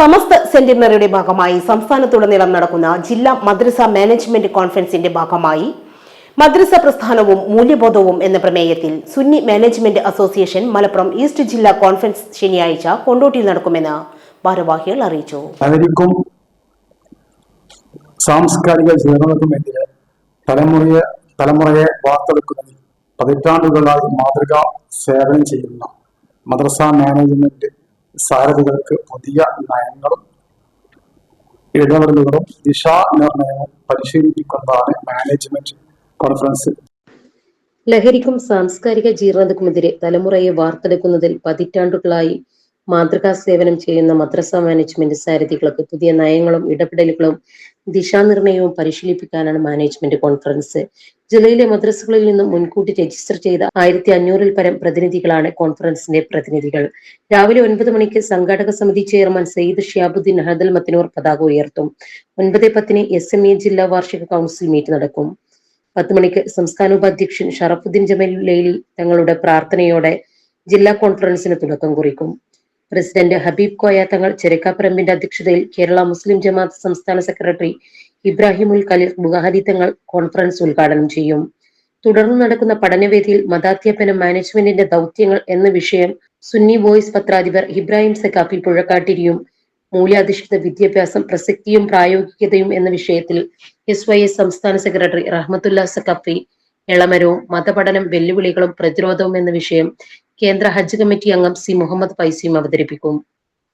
സമസ്ത സെന്റിനറിയുടെ ഭാഗമായി സംസ്ഥാനത്തുടനീളം നടക്കുന്ന ജില്ലാ മദ്രസ മാനേജ്മെന്റ് കോൺഫറൻസിന്റെ ഭാഗമായി മദ്രസ പ്രസ്ഥാനവും മൂല്യബോധവും എന്ന പ്രമേയത്തിൽ Sunni management association Malappuram east ജില്ലാ കോൺഫറൻസ് ശനിയാഴ്ച കൊണ്ടോട്ടിയിൽ നടക്കുമെന്ന് ഭാരവാഹികൾ അറിയിച്ചു. സാംസ്കാരിക തലമുറയെ തലമുറയെ വാർത്തെടുക്കുന്നതിൽ പതിറ്റാണ്ടുകളായി മാതൃക സേവനം ചെയ്യുന്ന മദ്രസ മാനേജ്മെന്റ് സാരഥികൾക്ക് പുതിയ നയങ്ങളും ഇടപെടലുകളും ദിശാനിർണയവും പരിശീലിപ്പിക്കുന്നതാണ് മാനേജ്മെന്റ് കോൺഫറൻസ്. ലഹരിക്കും സാംസ്കാരിക ജീർണതക്കുമെതിരെ തലമുറയെ വാർത്തെടുക്കുന്നതിൽ പതിറ്റാണ്ടുകളായി മാതൃകാ സേവനം ചെയ്യുന്ന മദ്രസ മാനേജ്മെന്റ് സാരഥികൾക്ക് പുതിയ നയങ്ങളും ഇടപെടലുകളും ദിശാനിർണയവും പരിശീലിപ്പിക്കാനാണ് മാനേജ്മെന്റ് കോൺഫറൻസ്. ജില്ലയിലെ മദ്രസകളിൽ നിന്നും മുൻകൂട്ടി രജിസ്റ്റർ ചെയ്ത ആയിരത്തി അഞ്ഞൂറിൽ പരം പ്രതിനിധികളാണ് കോൺഫറൻസിന്റെ പ്രതിനിധികൾ. രാവിലെ ഒൻപത് മണിക്ക് സംഘാടക സമിതി ചെയർമാൻ സയ്യിദ് ഷിയാബുദ്ദീൻ ഹദൽ മത്തനൂർ പതാക ഉയർത്തും. ഒൻപത് പത്തിന് എസ് എം എ ജില്ലാ വാർഷിക കൗൺസിൽ മീറ്റ് നടക്കും. പത്ത് മണിക്ക് സംസ്ഥാന ഉപാധ്യക്ഷൻ ഷറഫുദ്ദീൻ ജമൽ ലൈലി തങ്ങളുടെ പ്രാർത്ഥനയോടെ ജില്ലാ കോൺഫറൻസിന് തുടക്കം കുറിക്കും. പ്രസിഡന്റ് ഹബീബ് കോയ തങ്ങൾ ചെരക്കാപ്പറമ്പിന്റെ അധ്യക്ഷതയിൽ കേരള മുസ്ലിം ജമാഅത്ത് സംസ്ഥാന സെക്രട്ടറി ഇബ്രാഹിമുൽ ഖലീൽ ബുഹാരി തങ്ങൾ കോൺഫറൻസ് ഉദ്ഘാടനം ചെയ്യും. തുടർന്ന് നടക്കുന്ന പഠനവേദിയിൽ മതാധ്യാപന മാനേജ്മെന്റിന്റെ ദൗത്യങ്ങൾ എന്ന വിഷയം സുന്നി വോയിസ് പത്രാധിപർ ഇബ്രാഹിം സക്കാഫി പുഴക്കാട്ടിരിയും. മൂല്യാധിഷ്ഠിത വിദ്യാഭ്യാസം പ്രസക്തിയും പ്രായോഗികതയും എന്ന വിഷയത്തിൽ എസ് വൈ എസ് സംസ്ഥാന സെക്രട്ടറി റഹ്മത്തുല്ല സക്കഫി എളമരവും മതപഠനം വെല്ലുവിളികളും പ്രതിരോധവും എന്ന വിഷയം കേന്ദ്ര ഹജ്ജ് കമ്മിറ്റി അംഗം സി മുഹമ്മദ് ഫൈസിയും അവതരിപ്പിക്കും.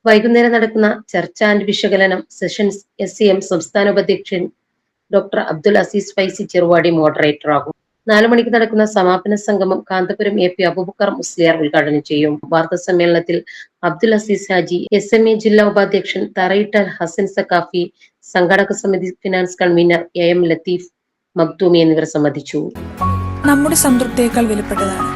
വൈകുന്നേരം നടക്കുന്ന ചർച്ച ആൻഡ് വിശകലനം സെഷൻസ് എസ് സി എം സംസ്ഥാന ഉപാധ്യക്ഷൻ ഡോക്ടർ അബ്ദുൽ അസീസ് ഫൈസി ചെറുവാടി മോഡറേറ്റർ ആകും. നാലു മണിക്ക് നടക്കുന്ന സമാപന സംഗമം കാന്തപുരം എ പി അബൂബക്കർ മുസ്ലിയാർ ഉദ്ഘാടനം ചെയ്യും. വാർത്താ സമ്മേളനത്തിൽ Abdul Azeez Haji S M A ജില്ലാ ഉപാധ്യക്ഷൻ തറയിട്ടൽ ഹസൻ സക്കാഫി സംഘാടക സമിതി finance convener A M Latheef Makhdoomi എന്നിവർ സംബന്ധിച്ചു. നമ്മുടെ സംതൃപ്തിയേക്കാൾ വിലപ്പെട്ടതാണ്.